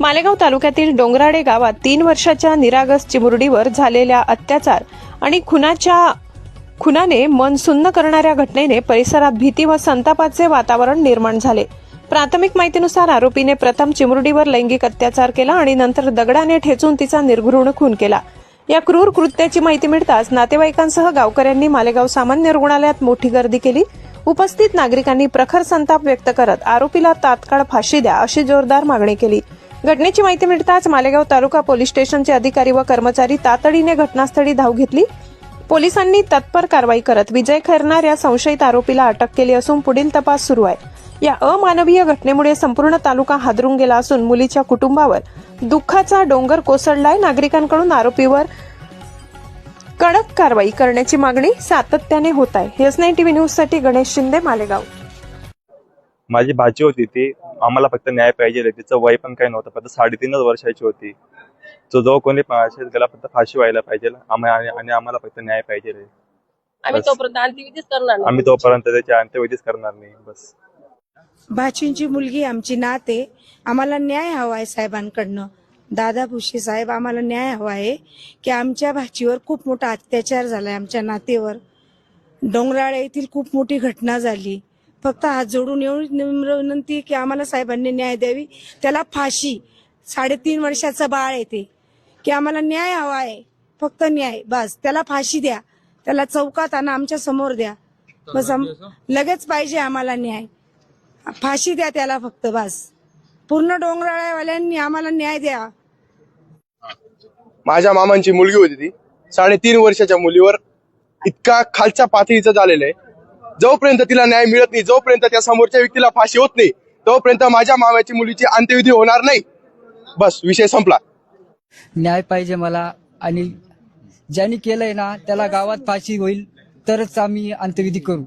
मालेगाव तालुक्यातील डोंगराडे गावात तीन वर्षाच्या निरागस चिमुरडीवर झालेल्या अत्याचार आणि खुनाच्या खुनाने मन सुन्न करणाऱ्या घटनेने परिसरात भीती व संतापाचे वातावरण निर्माण झाले. प्राथमिक माहितीनुसार आरोपीने प्रथम चिमुरडीवर लैंगिक अत्याचार केला आणि नंतर दगडाने ठेचून तिचा निर्घृण खून केला. या क्रूर कृत्याची माहिती मिळताच नातेवाईकांसह गावकऱ्यांनी मालेगाव सामान्य रुग्णालयात मोठी गर्दी केली. उपस्थित नागरिकांनी प्रखर संताप व्यक्त करत आरोपीला तात्काळ फाशी द्या अशी जोरदार मागणी केली. घटनेची माहिती मिळताच मालेगाव तालुका पोलीस स्टेशनचे अधिकारी व कर्मचारी तातडीने घटनास्थळी धाव घेतली. पोलिसांनी तत्पर कारवाई करत विजय खैरनार या संशयित आरोपीला अटक केली असून पुढील तपास सुरू आहे. या अमानवीय घटनेमुळे संपूर्ण तालुका हादरून गेला असून मुलीच्या कुटुंबावर दुःखाचा डोंगर कोसळलाय. नागरिकांकडून आरोपीवर कडक कारवाई करण्याची मागणी सातत्याने होत आहे. एस नाईन टीव्ही न्यूजसाठी गणेश शिंदे मालेगाव. माझी भाची होती ती आम्हाला फक्त न्याय पाहिजे तिचं वय पण काही नव्हतं फक्त साडेतीनच वर्षाची होती. तो जो कोणी पण असेल त्याला फक्त फाशी व्हायला पाहिजे. आणि आम्हाला फक्त न्याय पाहिजे. आम्ही. तोपर्यंत अंत्यविधीच करणार नाही. आम्ही तोपर्यंत त्याची अंत्यविधीच करणार नाही. बस. भाचींची मुलगी आमची नात आम्हाला न्याय हवा आहे साहेबांकडनं. दादा भुसे साहेब आम्हाला न्याय हवा आहे की आमच्या भाचीवर खूप मोठा अत्याचार झालाय आमच्या नातेवर. डोंगराळे येथील खूप मोठी घटना झाली. फक्त हात जोडून एवढी नम्र विनंती की आम्हाला साहेबांनी न्याय द्यावी. त्याला फाशी साडेतीन वर्षाचं बाळ आहे ते. की आम्हाला न्याय हवा आहे फक्त न्याय बस. त्याला फाशी द्या. त्याला चौकात आणा आमच्यासमोर द्या. बस लगेच पाहिजे आम्हाला न्याय. फाशी द्या त्याला फक्त बस. पूर्ण डोंगराळ्यावाल्यांनी आम्हाला न्याय द्या. माझ्या मामांची मुलगी होती ती. साडेतीन वर्षाच्या मुलीवर इतका खालच्या पातळीचं झालेलं आहे. जोपर्यंत तिला न्याय मिळत नाही जोपर्यंत त्या समोरच्या व्यक्तीला फाशी होत नाही तोपर्यंत माझ्या मामाची मुलीची अंत्यविधी होणार नाही. बस विषय संपला. न्याय पाहिजे मला आणि ज्यांनी केलंय ना त्याला गावात फाशी होईल तरच आम्ही अंत्यविधी करू.